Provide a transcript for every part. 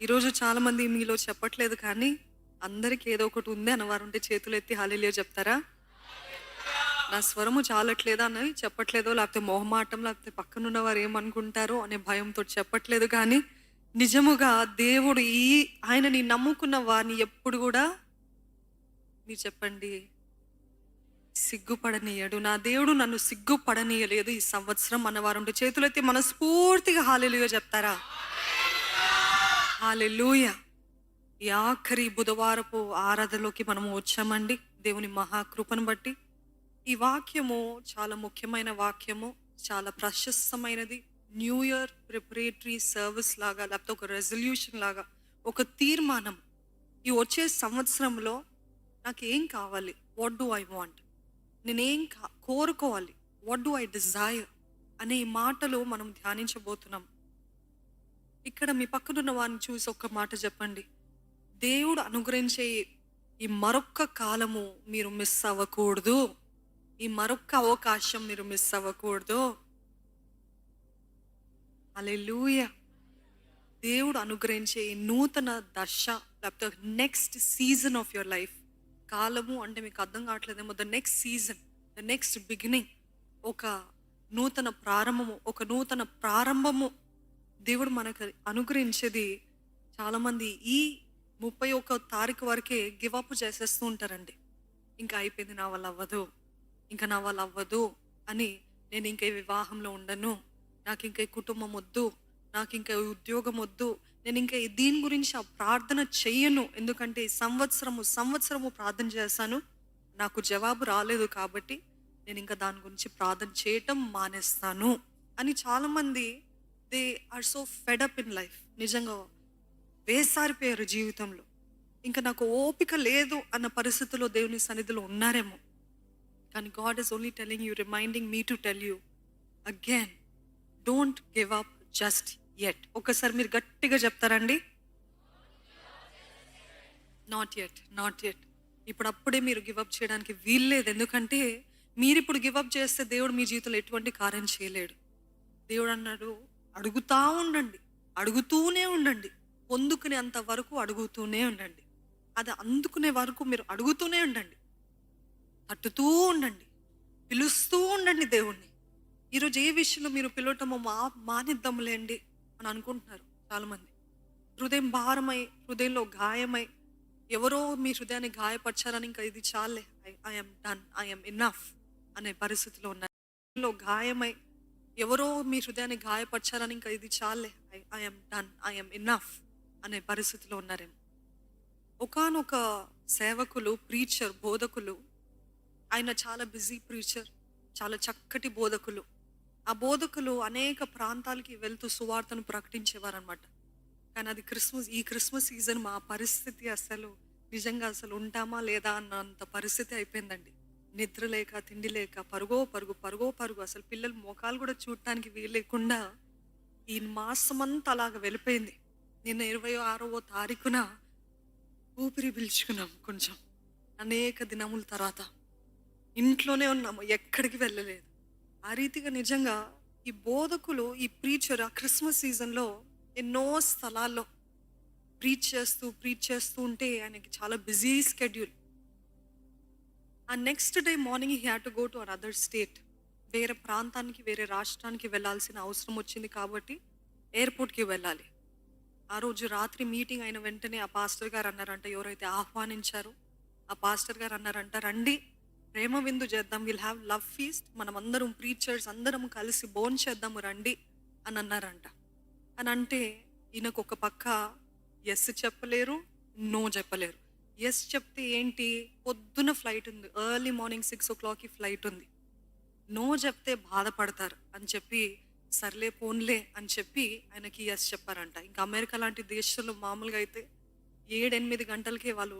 ఈరోజు చాలా మంది మీలో చెప్పట్లేదు కానీ అందరికీ ఏదో ఒకటి ఉంది అన్నవారు ఉంటే చేతులు ఎత్తి హాలిలియో చెప్తారా? నా స్వరము చాలట్లేదా అని చెప్పట్లేదో లేకపోతే మొహమాటం లేకపోతే పక్కనున్న వారు ఏమనుకుంటారో అనే భయంతో చెప్పట్లేదు కానీ నిజముగా దేవుడు ఈ ఆయనని నమ్ముకున్న వారిని ఎప్పుడు కూడా మీరు చెప్పండి సిగ్గుపడనీయడు. నా దేవుడు నన్ను సిగ్గుపడనీయలేదు ఈ సంవత్సరం అన్నవారు ఉంటే చేతులెత్తి మనస్ఫూర్తిగా హాలెలుగా చెప్తారా? హాలెలూయ. ఈ ఆఖరి బుధవారపు ఆరాధనలోకి మనము వచ్చామండి. దేవుని మహాకృపను బట్టి. ఈ వాక్యము చాలా ముఖ్యమైన వాక్యము చాలా ప్రశస్తమైనది. న్యూ ఇయర్ ప్రిపరేటరీ సర్వీస్ లాగా లేకపోతే ఒక రెజల్యూషన్ లాగా ఒక తీర్మానం. ఈ వచ్చే సంవత్సరంలో నాకు ఏం కావాలి? వాట్ డూ ఐ వాంట్ నేనేం కా కోరుకోవాలి? వాట్ డూ ఐ డిజైర్ అనే ఈ మాటలు మనం ధ్యానించబోతున్నాం. ఇక్కడ మీ పక్కనున్న వారిని చూసి ఒక్క మాట చెప్పండి. దేవుడు అనుగ్రహించే ఈ మరొక్క కాలము మీరు మిస్ అవ్వకూడదు. ఈ మరొక్క అవకాశం మీరు మిస్ అవ్వకూడదు. అలెలుయ దేవుడు అనుగ్రహించే ఈ నూతన దశ లేకపోతే next season of your life కాలము అంటే మీకు అర్థం కావట్లేదేమో the next season the next beginning ఒక నూతన ప్రారంభము ఒక నూతన ప్రారంభము. దేవుడు మనకు అనుగ్రహించేది చాలామంది ఈ ముప్పై ఒక్క తారీఖు వరకే గివప్ చేసేస్తూ ఉంటారండి. ఇంకా అయిపోయింది నా వల్ల అవ్వదు ఇంకా నా వల్ల అవ్వదు అని నేను ఇంకా ఈ వివాహంలో ఉండను. నాకు ఇంకా ఈ కుటుంబం వద్దు నాకు ఇంకా ఉద్యోగం వద్దు నేను ఇంకా దీని గురించి ఆ ప్రార్థన చెయ్యను ఎందుకంటే సంవత్సరము సంవత్సరము ప్రార్థన చేశాను నాకు జవాబు రాలేదు కాబట్టి నేను ఇంకా దాని గురించి ప్రార్థన చేయటం మానేస్తాను అని చాలామంది they are so fed up in life. నిజంగా వేసారిపోయారు జీవితంలో. ఇంకా నాకు ఓపిక లేదు అన్న పరిస్థితిలో దేవుని సన్నిధిలో ఉన్నారేమో. కానీ God is only telling you reminding me to tell you again don't give up just at ఒకసారి మీరు గట్టిగా చెప్తారండి. నాట్ ఎట్ నాట్ ఎట్ ఇప్పుడు అప్పుడే మీరు గివప్ చేయడానికి వీల్లేదు. ఎందుకంటే మీరు ఇప్పుడు గివప్ చేస్తే దేవుడు మీ జీవితంలో ఎటువంటి కార్యం చేయలేడు. దేవుడు అన్నాడు అడుగుతూ ఉండండి. అడుగుతూనే ఉండండి. పొందుకునేంత వరకు అడుగుతూనే ఉండండి. అది అందుకునే వరకు మీరు అడుగుతూనే ఉండండి. తట్టుతూ ఉండండి. పిలుస్తూ ఉండండి దేవుణ్ణి. ఈరోజు ఏ విషయంలో మీరు పిలవటమో మా మానిద్దాంలేండి అని అనుకుంటున్నారు చాలామంది. హృదయం భారమై హృదయంలో గాయమై ఎవరో మీ హృదయాన్ని గాయపరచారని ఇంకా ఇది చాలే. ఐఎమ్ డన్ ఐఎమ్ ఇన్నఫ్ అనే పరిస్థితిలో ఉన్నారు. గాయమై ఎవరో మీ హృదయాన్ని గాయపరచారని ఇంకా ఇది చాలే. ఐఎమ్ డన్ ఐఎమ్ ఇన్నఫ్ అనే పరిస్థితిలో ఉన్నారేమో. ఒకానొక సేవకులు ప్రీచర్ బోధకులు ఆయన చాలా బిజీ ప్రీచర్ చాలా చక్కటి బోధకులు. ఆ బోధకులు అనేక ప్రాంతాలకి వెళ్తూ సువార్తను ప్రకటించేవారనమాట కానీ అది క్రిస్మస్ ఈ క్రిస్మస్ సీజన్ మా పరిస్థితి అసలు నిజంగా అసలు ఉంటామా లేదా అన్నంత పరిస్థితి అయిపోయిందండి. నిద్ర లేక తిండి లేక పరుగో పరుగు పరుగో పరుగు అసలు పిల్లలు మోకాలు కూడా చూడటానికి వీలేకుండా ఈ మాసమంతా అలాగ వెళ్ళిపోయింది. నిన్న ఇరవై ఆరవ తారీఖున ఊపిరి పీల్చుకున్నాం కొంచెం. అనేక దినముల తర్వాత ఇంట్లోనే ఉన్నాము ఎక్కడికి వెళ్ళలేదు. ఆ రీతిగా నిజంగా ఈ బోధకులు ఈ ప్రీచర్ ఆ క్రిస్మస్ సీజన్లో ఎన్నో స్థలాల్లో ప్రీచ్ చేస్తూ ప్రీచ్ చేస్తూ ఉంటే ఆయనకి చాలా బిజీ స్కెడ్యూల్ ఆ next day morning he had to go to another state వేరే ప్రాంతానికి వేరే రాష్ట్రానికి వెళ్ళాల్సిన అవసరం వచ్చింది కాబట్టి ఎయిర్పోర్ట్కి వెళ్ళాలి. ఆ రోజు రాత్రి మీటింగ్ అయిన వెంటనే ఆ పాస్టర్ గారు అన్నారంట ఎవరైతే ఆహ్వానించారో ఆ పాస్టర్ గారు అన్నారంట రండి ప్రేమ విందు చేద్దాం విల్ హ్యావ్ లవ్ ఫీస్ట్ మనం అందరం ప్రీచర్స్ అందరం కలిసి బోన్ చేద్దాము రండి అని అన్నారంట. అని అంటే ఈయనకు ఒక పక్క ఎస్ చెప్పలేరు నో చెప్పలేరు. ఎస్ చెప్తే ఏంటి? పొద్దున ఫ్లైట్ ఉంది. ఎర్లీ మార్నింగ్ సిక్స్ ఓ క్లాక్కి ఫ్లైట్ ఉంది. నో చెప్తే బాధపడతారు అని చెప్పి సర్లే పోన్లే అని చెప్పి ఆయనకి ఎస్ చెప్పారంట. ఇంకా అమెరికా లాంటి దేశంలో మామూలుగా అయితే ఏడెనిమిది గంటలకే వాళ్ళు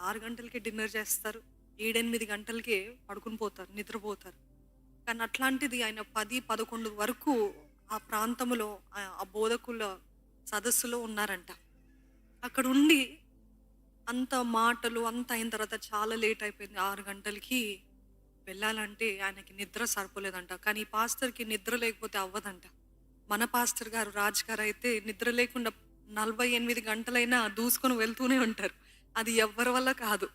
ఆరు గంటలకే డిన్నర్ చేస్తారు. ఏడెనిమిది గంటలకే పడుకుని పోతారు నిద్రపోతారు. కానీ అట్లాంటిది ఆయన పది పదకొండు వరకు ఆ ప్రాంతంలో ఆ బోధకుల సదస్సులో ఉన్నారంట. అక్కడ ఉండి అంత మాటలు అంత అయిన తర్వాత చాలా లేట్ అయిపోయింది. ఆరు గంటలకి వెళ్ళాలంటే ఆయనకి నిద్ర సరిపోలేదంట. కానీ ఈ పాస్టర్కి నిద్ర లేకపోతే అవ్వదంట. మన పాస్టర్ గారు రాజ్ గారు అయితే నిద్ర లేకుండా నలభై ఎనిమిది గంటలైనా దూసుకొని వెళ్తూనే ఉంటారు. అది ఎవ్వరి వల్ల కాదు.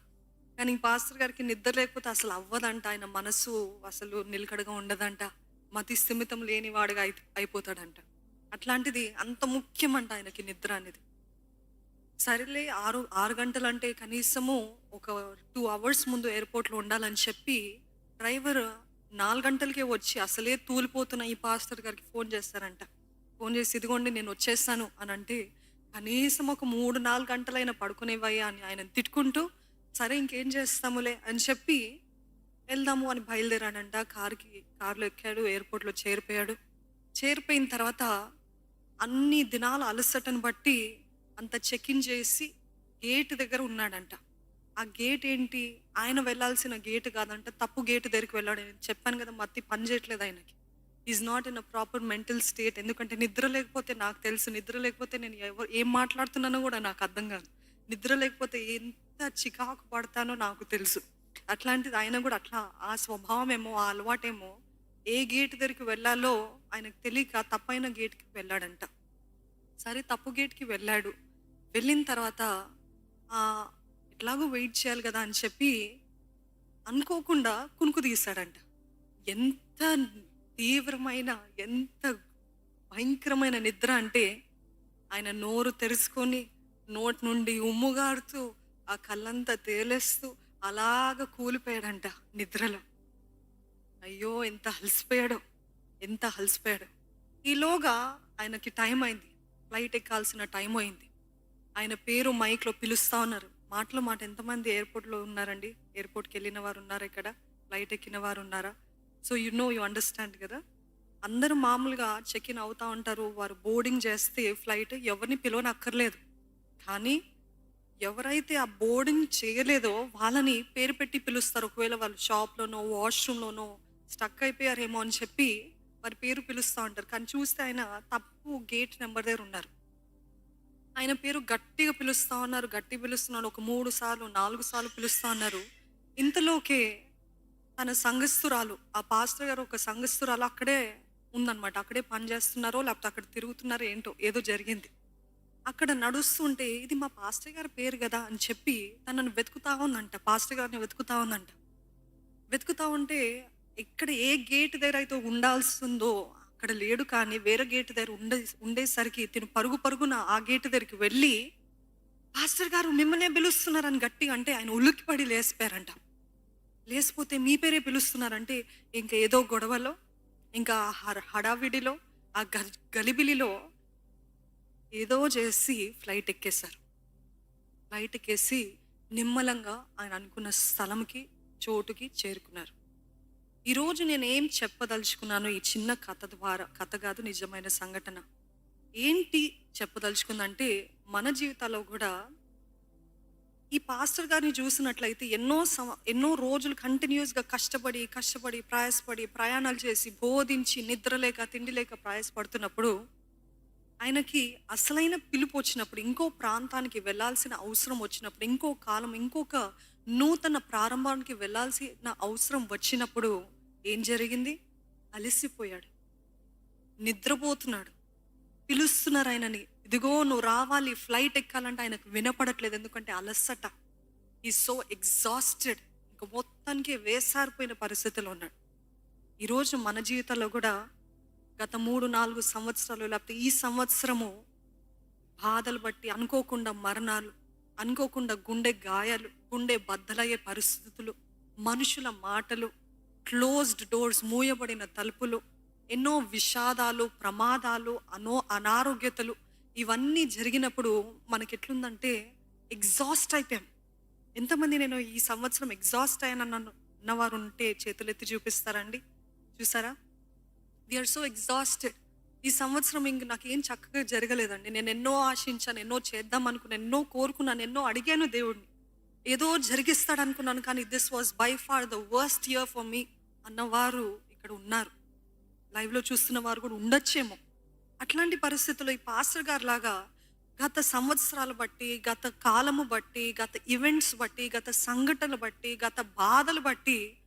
కానీ పాస్టర్ గారికి నిద్ర లేకపోతే అసలు అవ్వదంట. ఆయన మనసు అసలు నిలకడగా ఉండదంట. మతి స్థిమితం లేనివాడుగా అయి అయిపోతాడంట. అట్లాంటిది అంత ముఖ్యమంట ఆయనకి నిద్ర అనేది. సరేలే ఆరు ఆరు గంటలు అంటే కనీసము ఒక టూ అవర్స్ ముందు ఎయిర్పోర్ట్లో ఉండాలని చెప్పి డ్రైవర్ నాలుగు గంటలకే వచ్చి అసలే తూలిపోతున్న ఈ పాస్టర్ గారికి ఫోన్ చేస్తారంట. ఫోన్ చేసి ఇదిగోండి నేను వచ్చేస్తాను అని అంటే కనీసం ఒక మూడు నాలుగు గంటలైనా పడుకునేవయ్యా అని ఆయన తిట్టుకుంటూ సరే ఇంకేం చేస్తాములే అని చెప్పి వెళ్దాము అని బయలుదేరాడంట. కార్కి కార్లో ఎక్కాడు ఎయిర్పోర్ట్లో చేరిపోయాడు. చేరిపోయిన తర్వాత అన్ని దినాల అలసటను బట్టి అంత చెక్ ఇన్ చేసి గేట్ దగ్గర ఉన్నాడంట. ఆ గేట్ ఏంటి? ఆయన వెళ్ళాల్సిన గేట్ కాదంట. తప్పు గేట్ దగ్గరికి వెళ్ళాడు. నేను చెప్పాను కదా మత్తి పని చేయట్లేదు ఆయనకి. Is not in a proper mental state ఎందుకంటే నిద్ర లేకపోతే నాకు తెలుసు. నిద్ర లేకపోతే నేను ఎవరు ఏం మాట్లాడుతున్నానో కూడా నాకు అర్థం కాదు. నిద్ర లేకపోతే ఎంత చికాకు పడతానో నాకు తెలుసు. అట్లాంటిది ఆయన కూడా అట్లా ఆ స్వభావం ఏమో ఆ అలవాటేమో ఏ గేట్ దగ్గరికి వెళ్ళాలో ఆయనకు తెలియక తప్పైన గేట్కి వెళ్ళాడంట. సరే తప్పు గేట్కి వెళ్ళాడు. వెళ్ళిన తర్వాత ఎట్లాగో వెయిట్ చేయాలి కదా అని చెప్పి అనుకోకుండా కునుకు తీశాడంట. ఎంత తీవ్రమైన ఎంత భయంకరమైన నిద్ర అంటే ఆయన నోరు తెరుచుకొని నోటి నుండి ఉమ్ముగాడుతూ ఆ కళ్ళంతా తేలేస్తూ అలాగ కూలిపోయాడంట నిద్రలో. అయ్యో ఎంత అలసిపోయాడో ఎంత అలసిపోయాడో. ఈలోగా ఆయనకి టైం అయింది. ఫ్లైట్ ఎక్కాల్సిన టైం అయింది. ఆయన పేరు మైక్లో పిలుస్తా ఉన్నారు. మాటలో మాట ఎంతమంది ఎయిర్పోర్ట్లో ఉన్నారండి? ఎయిర్పోర్ట్కి వెళ్ళిన వారు ఉన్నారు ఇక్కడ? ఫ్లైట్ ఎక్కిన వారు ఉన్నారా? So you know you understand కదా? అందరూ మామూలుగా చెక్ ఇన్ అవుతూ ఉంటారు. వారు బోర్డింగ్ చేస్తే ఫ్లైట్ ఎవరిని పిలవనక్కర్లేదు. కానీ ఎవరైతే ఆ బోర్డింగ్ చేయలేదో వాళ్ళని పేరు పెట్టి పిలుస్తారు. ఒకవేళ వాళ్ళు షాప్లోనో వాష్రూమ్లోనో స్టక్ అయిపోయారేమో అని చెప్పి వారి పేరు పిలుస్తూ ఉంటారు. కానీ చూస్తే ఆయన తప్పు గేట్ నెంబర్ దగ్గర ఉన్నారు. ఆయన పేరు గట్టిగా పిలుస్తా ఉన్నారు గట్టి పిలుస్తున్నాడు. ఒక మూడు సార్లు నాలుగు సార్లు పిలుస్తా ఉన్నారు. ఇంతలోకే తన సంఘస్థురాలు ఆ పాస్టర్ గారు ఒక సంఘస్థురాలు అక్కడే ఉందన్నమాట. అక్కడే పని చేస్తున్నారో లేకపోతే అక్కడ తిరుగుతున్నారో ఏంటో ఏదో జరిగింది. అక్కడ నడుస్తుంటే ఇది మా పాస్టర్ గారి పేరు కదా అని చెప్పి తనను వెతుకుతా ఉందంట పాస్టర్ గారిని వెతుకుతా ఉందంట. వెతుకుతా ఉంటే ఇక్కడ ఏ గేట్ దగ్గర అయితే ఉండాల్సిందో అక్కడ లేడు కానీ వేరే గేటు దగ్గర ఉండే ఉండేసరికి తిను పరుగు పరుగున ఆ గేటు దగ్గరికి వెళ్ళి పాస్టర్ గారు మిమ్మల్నే పిలుస్తున్నారని గట్టిగా అంటే ఆయన ఉలిక్కిపడి లేసిపోయారంట. లేసిపోతే మీ పేరే పిలుస్తున్నారంటే ఇంకా ఏదో గొడవలో ఇంకా హడావిడిలో ఆ గ- గలిబిలిలో ఏదో చేసి ఫ్లైట్ ఎక్కేశారు. ఫ్లైట్ ఎక్కేసి నిమ్మలంగా ఆయన అనుకున్న స్థలంకి చోటుకి చేరుకున్నారు. ఈరోజు నేను ఏం చెప్పదలుచుకున్నాను ఈ చిన్న కథ ద్వారా కథ కాదు నిజమైన సంఘటన. ఏంటి చెప్పదలుచుకుందంటే మన జీవితాల్లో కూడా ఈ పాస్టర్ గారిని చూసినట్లయితే ఎన్నో సమ ఎన్నో రోజులు కంటిన్యూస్గా కష్టపడి కష్టపడి ప్రయాసపడి ప్రయాణాలు చేసి బోధించి నిద్ర లేక తిండి లేక ప్రయాసపడుతున్నప్పుడు ఆయనకి అసలైన పిలుపు వచ్చినప్పుడు ఇంకో ప్రాంతానికి వెళ్ళాల్సిన అవసరం వచ్చినప్పుడు ఇంకో కాలం ఇంకొక నూతన ప్రారంభానికి వెళ్ళాల్సిన అవసరం వచ్చినప్పుడు ఏం జరిగింది? అలసిపోయాడు. నిద్రపోతున్నాడు. పిలుస్తున్నారు ఆయనని. ఇదిగో నువ్వు రావాలి ఫ్లైట్ ఎక్కాలంటే ఆయనకు వినపడట్లేదు. ఎందుకంటే అలసట. ఈ సో ఎగ్జాస్టెడ్ ఇంకా మొత్తానికి వేసారిపోయిన పరిస్థితిలో ఉన్నాడు. ఈరోజు మన జీవితంలో కూడా గత మూడు నాలుగు సంవత్సరాలు లేకపోతే ఈ సంవత్సరము బాధలు బట్టి అనుకోకుండా మరణాలు అనుకోకుండా గుండె గాయాలు గుండె బద్దలయ్యే పరిస్థితులు మనుషుల మాటలు క్లోజ్డ్ డోర్స్ మూయబడిన తలుపులు ఎన్నో విషాదాలు ప్రమాదాలు అనో అనారోగ్యతలు ఇవన్నీ జరిగినప్పుడు మనకి ఎట్లుందంటే ఎగ్జాస్ట్ అయిపోయాం. ఎంతమంది నేను ఈ సంవత్సరం ఎగ్జాస్ట్ అయ్యానన్న ఉన్నవారు ఉంటే చేతులెత్తి చూపిస్తారండి. చూసారా? వీఆర్ సో ఎగ్జాస్టెడ్ ఈ సంవత్సరం ఇంక నాకు ఏం చక్కగా జరగలేదండి. నేను ఎన్నో ఆశించాను ఎన్నో చేద్దాం అనుకున్నాను ఎన్నో కోరుకున్నాను ఎన్నో అడిగాను దేవుడిని ఏదో జరిగిస్తాడు అనుకున్నాను కానీ this was by far the worst year for me అన్నవారు ఇక్కడ ఉన్నారు. లైవ్లో చూస్తున్న వారు కూడా ఉండొచ్చేమో. అట్లాంటి పరిస్థితుల్లో ఈ పాస్టర్ గారు లాగా గత సంవత్సరాలు బట్టి గత కాలము బట్టి గత ఈవెంట్స్ బట్టి గత సంఘటనలు బట్టి గత బాధలు బట్టి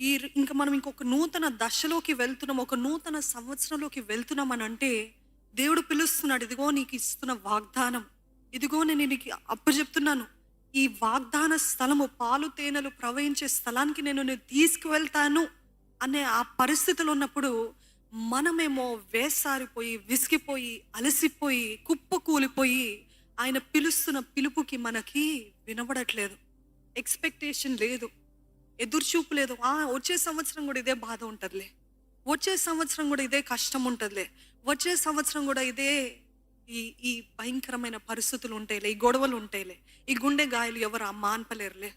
ఈ ఇంకా మనం ఇంకొక నూతన దశలోకి వెళ్తున్నాం ఒక నూతన సంవత్సరంలోకి వెళ్తున్నాం అని అంటే దేవుడు పిలుస్తున్నాడు ఇదిగో నీకు ఇస్తున్న వాగ్దానం. ఇదిగో నేను నీకు అప్పచెప్తున్నాను ఈ వాగ్దాన స్థలము పాలు తేనెలు ప్రవహించే స్థలానికి నేను నేను తీసుకువెళ్తాను అనే ఆ పరిస్థితులు ఉన్నప్పుడు మనమేమో వేసారిపోయి విసిగిపోయి అలసిపోయి కుప్ప కూలిపోయి ఆయన పిలుస్తున్న పిలుపుకి మనకి వినబడట్లేదు. ఎక్స్పెక్టేషన్ లేదు. ఎదురుచూపు లేదు. ఆ వచ్చే సంవత్సరం కూడా ఇదే బాధ ఉంటుందిలే. వచ్చే సంవత్సరం కూడా ఇదే కష్టం ఉంటుందిలే. వచ్చే సంవత్సరం కూడా ఇదే ఈ ఈ భయంకరమైన పరిస్థితులు ఉంటాయిలే ఈ గొడవలు ఉంటాయిలే ఈ గుండె గాయాలు ఎవరు ఆ మాన్పలేరులే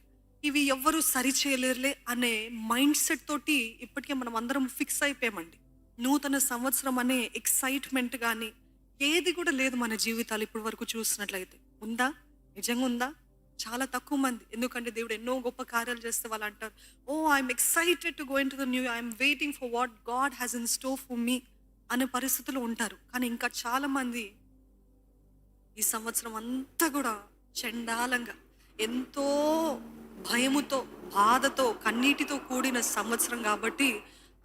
ఇవి ఎవ్వరు సరి చేయలేరులే అనే మైండ్ సెట్ తోటి ఇప్పటికే మనం అందరం ఫిక్స్ అయిపోయామండి. నూతన సంవత్సరం అనే ఎక్సైట్మెంట్ కానీ ఏది కూడా లేదు మన జీవితాలు ఇప్పటి వరకు చూసినట్లయితే. ఉందా? నిజంగా ఉందా? చాలా తక్కువ మంది. ఎందుకంటే దేవుడు ఎన్నో గొప్ప కార్యాలు చేస్తే వాళ్ళు అంటారు ఓ I'm excited to going to the new I'm waiting for what God has in store for me అనే పరిస్థితులు ఉంటారు. కానీ ఇంకా చాలా మంది ఈ సంవత్సరం అంతా కూడా చండాలంగా ఎంతో భయముతో బాధతో కన్నీటితో కూడిన సంవత్సరం కాబట్టి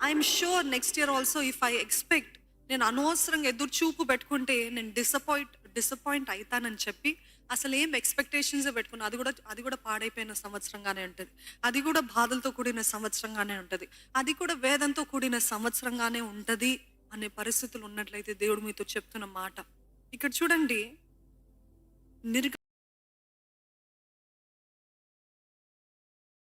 I'm sure next year also if I expect నేను అనవసరంగా ఎదురు చూపు పెట్టుకుంటే నేను డిసప్పాయింట్ డిసప్పాయింట్ అవుతానని చెప్పి అసలు ఏం ఎక్స్పెక్టేషన్స్ పెట్టుకున్నా. అది కూడా అది కూడా పాడైపోయిన సంవత్సరంగానే ఉంటుంది. అది కూడా బాధలతో కూడిన సంవత్సరంగానే ఉంటుంది. అది కూడా వేదంతో కూడిన సంవత్సరంగానే ఉంటుంది అనే పరిస్థితులు ఉన్నట్లయితే దేవుడు మీతో చెప్తున్న మాట. ఇక్కడ చూడండి நிருக